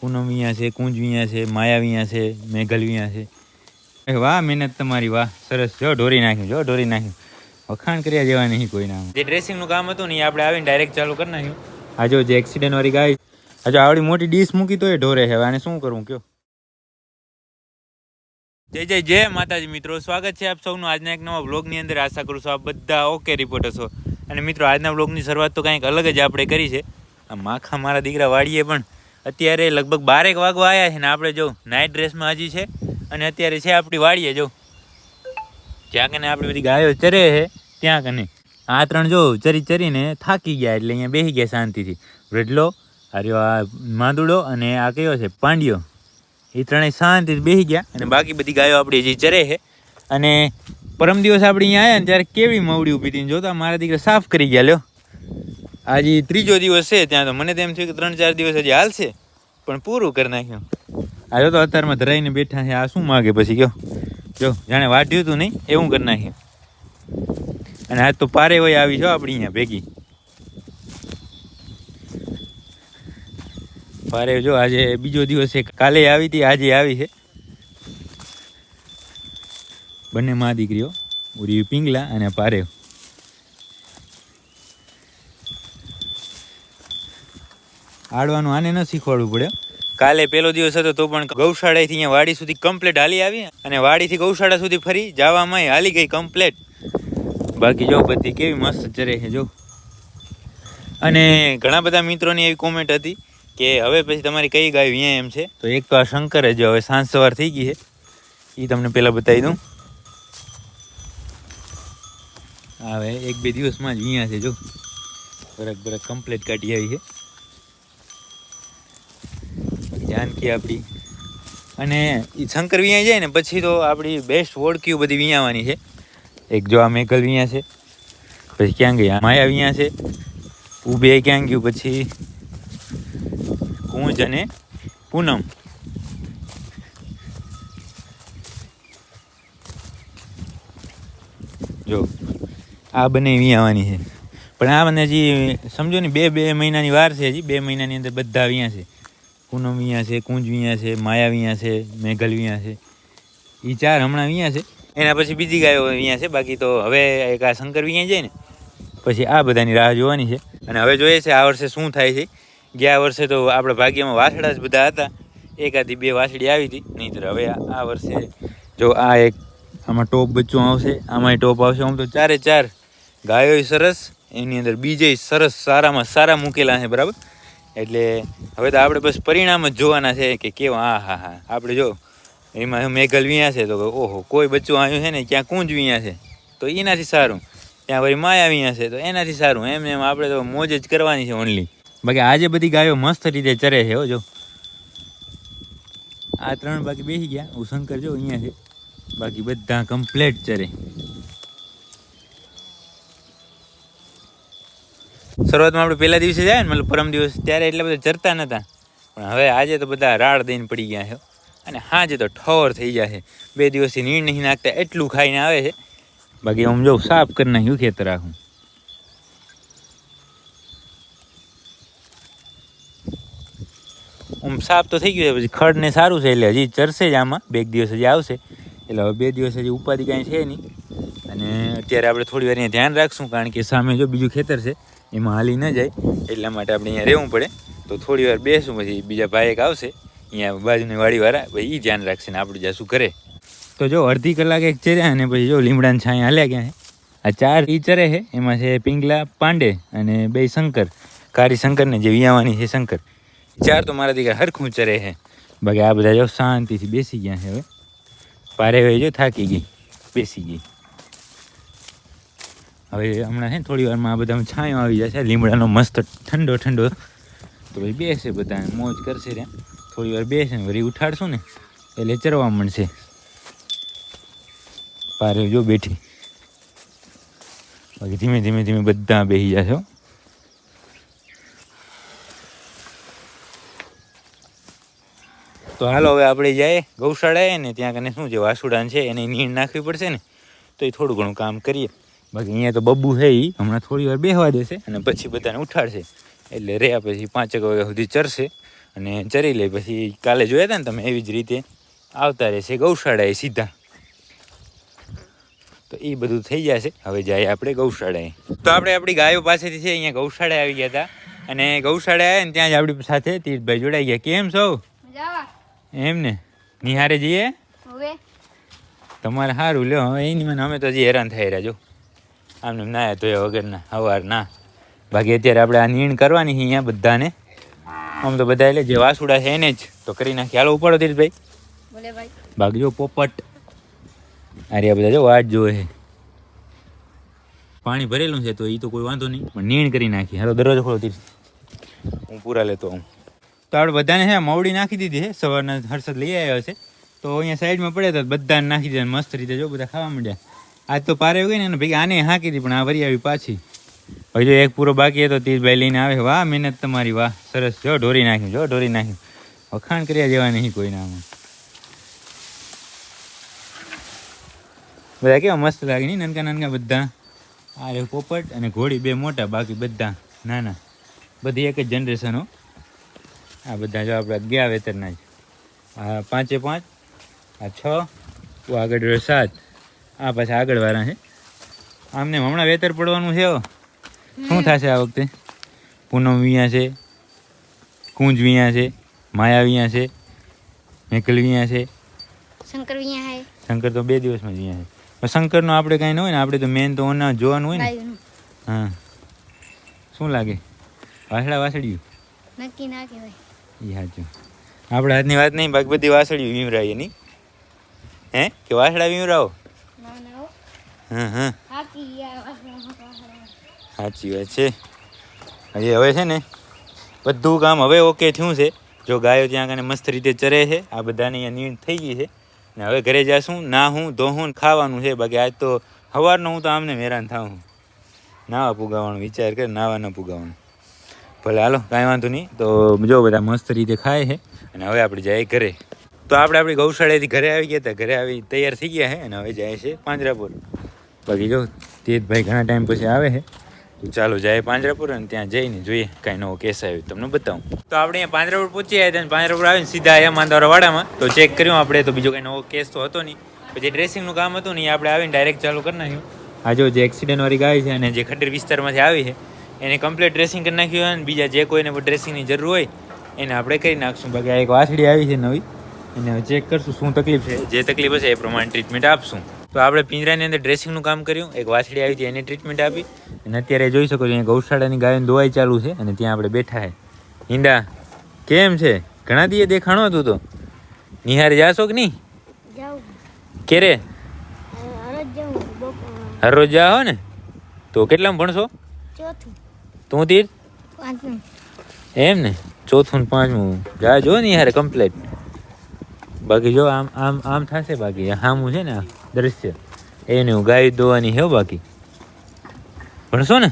પૂનમ વિયા છે કુંજ વિયા છે માયા વિયા છે મેઘલ વિયા છે વાહ મહેનત તમારી વાહ. સરસ. જો ઢોરી નાખ્યું જો ઢોરી નાખ્યું. વખાણ કર્યા જેવા નહીં કોઈ નામ જે ડ્રેસિંગનું કામ હતું ને એ આપણે આવીને ડાયરેક્ટ ચાલુ કરી નાખ્યું. આ જો જે એક્સિડન્ટ વાળી ગાય આજો આવડી મોટી ડીશ મૂકી તો એ ઢોરે છે. હવે આને શું કરવું કયો? જય જય જય માતાજી મિત્રો. સ્વાગત છે આપ સૌનું આજના એક નવા વ્લોગની અંદર. આશા કરું છું આપ બધા ઓકે રિપોર્ટર છો અને મિત્રો આજના વ્લોગની શરૂઆત તો કંઈક અલગ જ આપણે કરી છે. આ માખા મારા દીકરા વાડીએ પણ અત્યારે લગભગ બારેક વાગવા આવ્યા છે ને આપણે જો નાઇટ ડ્રેસમાં હજી છે અને અત્યારે છે આપણી વાડીએ જો. જ્યાં કને આપણી બધી ગાયો ચરે છે, ત્યાં કને. આ ત્રણ જો ચરી ચરીને થાકી ગયા એટલે અહીંયા બેસી ગયા શાંતિથી. વૃઢલો આ આ માંદુડો અને આ કયો છે, પાંડ્યો. એ ત્રણેય શાંતિથી બેસી ગયા અને બાકી બધી ગાયો આપણી હજી ચરે છે. અને પરમ દિવસ આપણે અહીંયા આવ્યા ને ત્યારે કેવી મવડી ઊભી હતી જોતા, મારા દીકરા સાફ કરી ગયા, લ્યો. આજે ત્રીજો દિવસ છે, ત્યાં તો મને તો એમ થયું કે ત્રણ ચાર દિવસ હજી હાલશે પણ પૂરું કરી નાખ્યું. આ જો તો અત્યારમાં ધરાઈને બેઠા છે, આ શું માગે પછી કયો જો, જાણે વાઢ્યું હતું નહીં, એવું કરી નાખ્યું. અને આજ તો પારે હોય આવી છો આપણી અહીંયા ભેગી. પારે જો, આજે બીજો દિવસ છે, કાલે આવી હતી, આજે આવી છે. બંને મા દીકરીઓ, ઉરી પિંગલા અને પારેવ આડવાનું આને ન શીખવાડવું પડે. કાલે પેલો દિવસ હતો તો પણ ગૌશાળાથી અહીંયા વાડી સુધી કમ્પ્લેટ હાલી આવી અને વાડીથી ગૌશાળા સુધી ફરી જવામાં હાલી ગઈ કમ્પ્લેટ. બાકી જો બધી કેવી મસ્ત ચરે છે, જો. અને ઘણા બધા મિત્રોની એવી કોમેન્ટ હતી કે હવે પછી તમારી કઈ ગાય અહીંયા એમ છે. તો એક તો આ શંકર જ હવે સાંજ સવાર થઈ ગઈ છે. એ તમને પહેલાં બતાવી દઉં. હવે એક બે દિવસમાં જ અહીંયા છે, જો. બરક બરક કમ્પ્લેટ કાઢી આવી છે. જાનકી આપણી. અને એ શંકર વિયા જાય ને, પછી તો આપણી બેસ્ટ ઓળખ્યું બધી વિયાવાની છે. એક જો આ મેકલ વિયા છે, પછી ક્યાં ગયા માયા વિયા છે. ઉભે ક્યાં ગયું? પછી કુંજ અને પૂનમ. જો, આ બંને વિયાવાની છે. પણ આ મને હજી, સમજો ને, બે બે મહિનાની વાર છે હજી. બે મહિનાની અંદર બધા વિયા છે. પૂનમ વિયા છે કુંજ વિયા છે માયા વિયા છે મેઘલ વિયા છે. એ ચાર હમણાં વિયા છે. એના પછી બીજી ગાયો વિયા છે. બાકી તો હવે એક આ શંકર વિયા જાય ને, પછી આ બધાની રાહ જોવાની છે. અને હવે જોઈએ છે આ વર્ષે શું થાય છે. ગયા વર્ષે તો આપણે ભાગ્યમાં વાસડા જ બધા હતા. એકાદી બે વાસળી આવી હતી. નહીંતર હવે આ વર્ષે જો આ એક આમાં ટોપ બચ્ચું આવશે, આમાંય ટોપ આવશે. આમ તો ચારે ચાર ગાયો સરસ, એની અંદર બીજે સરસ, સારામાં સારા મૂકેલા છે, બરાબર? એટલે હવે તો આપણે બસ પરિણામ જ જોવાના છે કે કેવા, હા હા હા. આપણે જો, એમાં મેઘલ વિયા છે તો ઓહો, કોઈ બચ્ચું આવ્યું છે ને ક્યાં કુંજ વિયા છે. તો એનાથી સારું. ત્યાં વળી માયા વિયા છે, તો એનાથી સારું. એમ એમ, આપણે તો મોજ જ કરવાની છે ઓનલી બાકી આજે બધી ગાયો મસ્ત રીતે ચરે છે, હો, જો. આ ત્રણ બાકી બેસી ગયા. હું શંકર જો અહીંયા છે. બાકી બધા કમ્પ્લેટ ચરે. શરૂઆતમાં આપણે પહેલા દિવસે જાય ને, મતલબ પરમ દિવસ, ત્યારે એટલા બધા ચરતા નહોતા પણ હવે આજે તો બધા રાડ દઈને પડી ગયા છે. અને હાજે તો ઠોર થઈ જાય છે. બે દિવસથી નીણ નહીં નાખતા, એટલું ખાઈને આવે છે. બાકી હું જો સાફ કરી નાખ્યું ખેતર આખું. આમ સાફ તો થઈ ગયું છે, પછી ખડ ને સારું છે એટલે હજી ચરશે જ આમાં. બે દિવસ હજી આવશે. એટલે હવે બે દિવસ હજી ઉપાધિ કાંઈ છે નહીં. અને અત્યારે આપણે થોડી વાર ધ્યાન રાખશું, કારણ કે સામે જો બીજું ખેતર છે એમાં હાલી ન જાય, એટલા માટે આપણે અહીંયા રહેવું પડે. તો થોડી વાર બેસું, પછી બીજા ભાઈ એક આવશે, અહીંયા બાજુની વાડીવાળા ભાઈ એ ધ્યાન રાખશે ને આપણે જાશું કરે તો જો અડધી કલાક એક ચર્યા અને પછી જો લીમડાને છાંય હાલ્યા ગયા આ ચાર ઈ ચરે છે, એમાં છે પિંગલા પાંડે અને બે શંકર. કારી શંકરને જે વિયાવાની છે શંકર. ચાર તો મારા દીકરા હરખું ચરે છે. બાકી આ બધા જો શાંતિથી બેસી ગયા છે હવે. પારે હવે જો થાકી ગઈ, બેસી ગઈ. હવે હમણાં છે ને થોડી વારમાં આ બધા છાંયો આવી જશે લીમડાનો મસ્ત ઠંડો ઠંડો. તો ભાઈ બેસે બધા મોજ કરશે રે. થોડી વાર બેસે ને વળી ઉઠાડશું ને, એટલે ચરવા મળશે પારે જો બેઠી. બાકી ધીમે ધીમે ધીમે બધા બેસી જશે. તો હાલો હવે આપણે જઈએ ગૌશાળાએ ને ત્યાં કને શું છે, વાસુડાન છે, એને નીણ નાખવી પડશે ને, તો એ થોડું ઘણું કામ કરીએ. બાકી અહીંયા તો બબ્બુ છે એ હમણાં થોડી વાર બેહવા દેશે અને પછી બધાને ઉઠાડશે. એટલે રહ્યા પછી પાંચેક વાગ્યા સુધી ચરશે અને ચરી લે. પછી કાલે જોયા હતા ને તમે એવી જ રીતે? આવતા રહેશે ગૌશાળાએ સીધા. તો એ બધું થઈ જશે. હવે જાય આપણે ગૌશાળાએ. તો આપણે આપણી ગાયો પાસેથી છે અહીંયા ગૌશાળાએ આવી ગયા હતા અને ગૌશાળા આવ્યા ને ત્યાં જ આપણી સાથે તીર્થભાઈ જોડાઈ ગયા. કેમ છો? જાવા એમ ને? નિહારે જઈએ? તમારે સારું લ્યો. હવે એની મને અમે તો હજી હેરાન થઈ રહ્યા જો. આમને ના નાયા તો વગરના હવાર ના. બાકી અત્યારે આપણે આ નીણ કરવાની છે અહીંયા બધાને. આમ તો બધા એટલે જે વાસુડા છે એને જ તો કરી નાખી હાલો ઉપાડો ભાઈ. બાકી જો પોપટ. અરે બધા જો વાટ જોવે છે. પાણી ભરેલું છે તો એ તો કોઈ વાંધો નહીં પણ નીણ કરી નાખી હાલો દરવાજો ખોલો તીર્થ હું પૂરા લેતો હું તો આપણે બધાને છે મવડી નાખી દીધી છે સવારના હર્ષદ લઈ આવ્યો છે. તો અહીંયા સાઈડમાં પડ્યા હતા બધાને નાખી દીધા મસ્ત રીતે જો બધા ખાવા માંડ્યા. આજ તો પારે ગઈ ને ભેગી આને હાંકી હતી પણ આ વરી આવી પાછી. હવે જો એક પૂરો બાકી હતો તીજભાઈ લઈને આવે. વાહ, મહેનત તમારી, વાહ. સરસ. જો, ઢોરી નાખ્યું, જો, ઢોરી નાખ્યું. વખાણ કર્યા જેવા નહીં કોઈના આમાં. બધા કેવા મસ્ત લાગે નહીં નાનકા નાનકા બધા. આ રહ્યો પોપટ અને ઘોડી બે મોટા, બાકી બધા નાના. બધી એક જ જનરેશનો આ બધા જો આપણે ગયા વેતરના જ આ પાંચે પાંચ, આ છ આગળ સાત. આ પાછા આગળ વાળા છે. આમને હમણાં વેતર પડવાનું છે. શું થશે આ વખતે? પૂનમ વિયા છે કુંજ વિયા છે માયા વિયા છે મેકલ વિયા છે. શંકર વિયા શંકર તો બે દિવસમાં જ વિયા છે. પણ શંકરનો આપણે કાંઈ ન હોય ને આપણે તો મેન તો ઓના જોવાનું હોય ને. હા. શું લાગે? વાસડા વાસળ્યું નક્કી ના કહેવાય. એ સાચું આપણે હાથની વાત નહીં બાકી બધી વાસળ્યું વિમરાય એની. હે? કે વાસડા વીમરાવો ના ના હો. હા હા હાકી ગયા વાસણા સાચી વાત છે. હજી હવે છે ને બધું કામ હવે ઓકે થયું છે. જો ગાયો ત્યાં કને મસ્ત રીતે ચરે છે આ બધાની અહીંયા થઈ ગઈ છે. ને હવે ઘરે જાશું ના હું ધોહું ખાવાનું છે. બાકી આજ તો સવારનો હું તો આમને હેરાન થાઉં. નાવા પુગાવાનું વિચાર કરે નાવા ન પુગાવાનું ભલે હાલો કાંઈ વાંધો નહીં. તો જો બધા મસ્ત રીતે ખાય છે અને હવે આપણે જાય ઘરે. તો આપણે આપણી ગૌશાળાથી ઘરે આવી ગયા હતા. ઘરે આવી તૈયાર થઈ ગયા છે અને હવે જાય છે પાંજરાપુર બાકી જો તેજભાઈ ઘણા ટાઈમ પછી આવે છે, તો ચાલો જાય પાંજરાપુર અને ત્યાં જઈને જોઈએ કાંઈ નવો કેસ આવ્યો તમને બતાવું. તો આપણે અહીંયા પાંજરાપુર પહોંચી આવ્યા હતા પાંજરાપુર આવીને સીધા આવ્યા માંદાવાળા તો ચેક કર્યું આપણે, તો બીજો કાંઈ નવો કેસ તો હતો નહીં. પછી ડ્રેસિંગનું કામ હતું ને એ આપણે આવીને ડાયરેક્ટ ચાલુ કરી નાખ્યું. આ જો જે એક્સિડન્ટ વાળી ગાય છે અને જે ખડેર વિસ્તારમાંથી આવી છે, એને કમ્પ્લીટ ડ્રેસિંગ કરી નાખ્યું હોય અને બીજા જે કોઈને ડ્રેસિંગની જરૂર હોય, એને આપણે કરી નાખશું. બાકી આ એક વાછડી આવી છે નવી. એને ચેક કરશું શું તકલીફ છે. જે તકલીફ હશે એ પ્રમાણે ટ્રીટમેન્ટ આપશું. તો આપણે પિંજરાની અંદર ડ્રેસિંગનું કામ કર્યું. એક વાછડી આવી હતી એની ટ્રીટમેન્ટ આપી. અને અત્યારે જોઈ શકો છો અહીંયા ગૌશાળાની ગાયોની દવાઈ ચાલુ છે અને ત્યાં આપણે બેઠા છે. ઈંડા કેમ છે? ઘણા દીએ દેખાણો હતું તો? નિહાર જાશો કે નહીં? કેરે? હરરોજ જાઓ ને? તો કેટલામાં ભણશો? તું તીર? એમ ને? ચોથું પાંચમું. જા જો ને યાર કમ્પ્લેટ બાકી જો આમ આમ આમ થશે બાકી. હામું છે ને આ. દ્રશ્ય. એને હું ગાય દોવાની છે બાકી. ભણશો ને?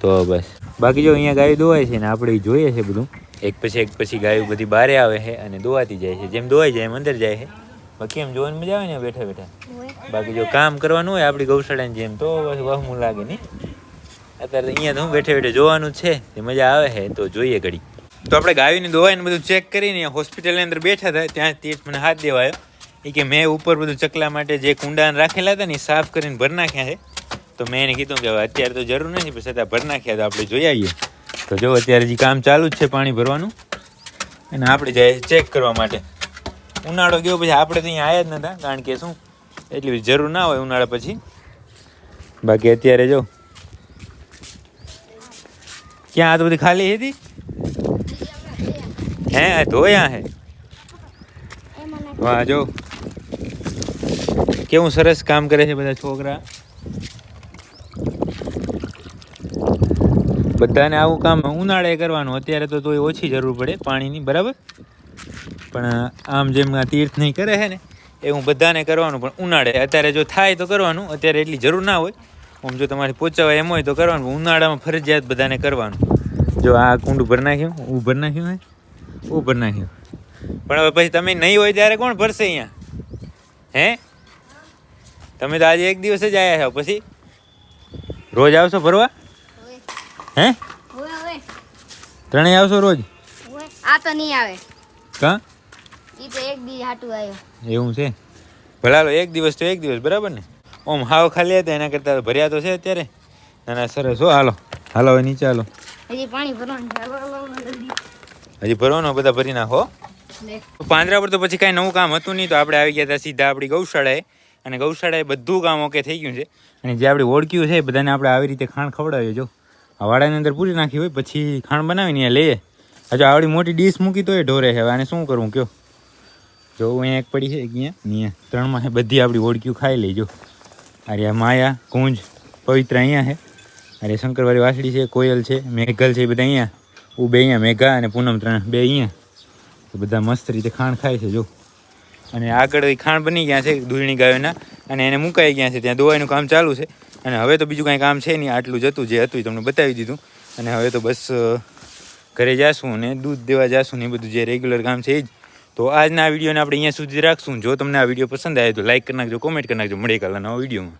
તો બસ. બાકી જો અહીંયા ગાયું દોવાય છે ને, આપણે જોઈએ છે બધું. એક પછી એક પછી ગાયું બધી બારે આવે છે અને દોવાતી જાય છે. જેમ દોવાઈ જાય એમ અંદર જાય છે. બાકી એમ જોવાની મજા આવે ને બેઠા બેઠા. બાકી જો કામ કરવાનું હોય, આપણી ગૌશાળાની જેમ, તો બસ વહમું લાગે નહીં. અત્યારે અહીંયા તો હું બેઠે બેઠે જોવાનું છે. તે મજા આવે છે, તો જોઈએ ઘડી. તો આપણે ગાયોની દવાઈને બધું ચેક કરીને હોસ્પિટલની અંદર બેઠા હતા. ત્યાં તીર્થ મને હાથ દેવાયો. એ કે મેં ઉપર બધું ચકલા માટે જે કુંડાને રાખેલા હતા ને સાફ કરીને ભર નાખ્યા છે. તો મેં એને કીધું કે હવે અત્યારે તો જરૂર નથી પણ છતાં ભર નાખ્યા તો આપણે જોઈ આવીએ. તો જો અત્યારે જે કામ ચાલુ જ છે પાણી ભરવાનું અને આપણે જાય ચેક કરવા માટે. ઉનાળો ગયો પછી આપણે તો અહીંયા આવ્યા જ નતા કારણ કે શું એટલી બધી જરૂર ના હોય ઉનાળા પછી. બાકી અત્યારે જો ક્યાં આ તો બધી ખાલી હતી? હે ધોયા હે. વાહ જો. કેવું સરસ કામ કરે છે બધા છોકરા? બધાને આવું કામ ઉનાળે કરવાનું. અત્યારે તો તોય ઓછી જરૂર પડે પાણીની, બરાબર? પણ આમ જેમ આ તીર્થ નહીં કરે છે ને એવું બધાને કરવાનું. પણ ઉનાળે, અત્યારે જો થાય તો કરવાનું. અત્યારે એટલી જરૂર ના હોય. આમ જો તમારે પહોંચાવાય એમ હોય તો કરવાનું. ઉનાળામાં ફરજિયાત બધાને કરવાનું. જો આ કુંડ ભર નાખ્યું, હું ભર નાખ્યું હે? હું ભર નાખ્યું. પણ હવે પછી તમે નહીં હોય ત્યારે કોણ ભરશે અહીંયા? હે? તમે તો આજે એક દિવસ જ આવ્યા છો. પછી? રોજ આવશો ભરવા હે? ત્રણેય આવશો રોજ? આ તો નહીં આવે કા? ઈ તો એક દી હાટુ આવ્યો એવું છે? ભલાલો એક દિવસ તો એક દિવસ બરાબર ને? ઓમ હાવ ખાલી હતા એના કરતાં ભર્યા તો છે અત્યારે. ના ના સરસ. હો હાલો. હાલો હવે નીચે હાલો. હજી પાણી ભરવાનું. હજી ભરવાનો બધા ભરી નાખો. પાંદરા પર તો પછી કાંઈ નવું કામ હતું નહીં તો આપણે આવી ગયા હતા સીધા આપણી ગૌશાળાએ. અને ગૌશાળાએ બધું કામ ઓકે થઈ ગયું છે. અને જે આપણી ઓળખ્યું છે એ બધાને આપણે આવી રીતે ખાણ ખવડાવીએ. જો, આ વાડાની અંદર પૂરી નાખી હોય, પછી ખાણ બનાવીને અહીંયા લઈએ. હજુ આવડી મોટી ડીશ મૂકી તો એ ઢોરે છે. અને શું કરવું કયો? જો અહીંયા એક પડી છે અહીંયા અહીંયા, ત્રણમાં છે. બધી આપણી ઓળખ્યું ખાઈ લેજો અરે આ માયા કુંજ પવિત્ર અહીંયા છે. અરે શંકરવાળી વાસડી છે, કોયલ છે, મેઘલ છે, એ બધા અહીંયા. ઉબે અહીંયા, મેઘા અને પૂનમ ત્રણ, બે અહીંયા. બધા મસ્ત રીતે ખાણ ખાય છે, જો. અને આગળ ખાણ બની ગયા છે દૂધની ગાયોના, અને એને મુકાઈ ગયા છે. ત્યાં દોવાઈનું કામ ચાલુ છે. અને હવે તો બીજું કાંઈ કામ છે નહીં. આટલું જ હતું, જે હતું તમને બતાવી દીધું. અને હવે તો બસ ઘરે જાશું અને દૂધ દેવા જાશું ને એ બધું જે રેગ્યુલર કામ છે એ જ તો આજના વિડીયોને આપણે અહીંયા સુધી રાખશું. જો તમને આ વીડિયો પસંદ આવે તો લાઇક કરી નાખજો કોમેન્ટ કરી નાખજો. મળે કાલના વિડીયોમાં.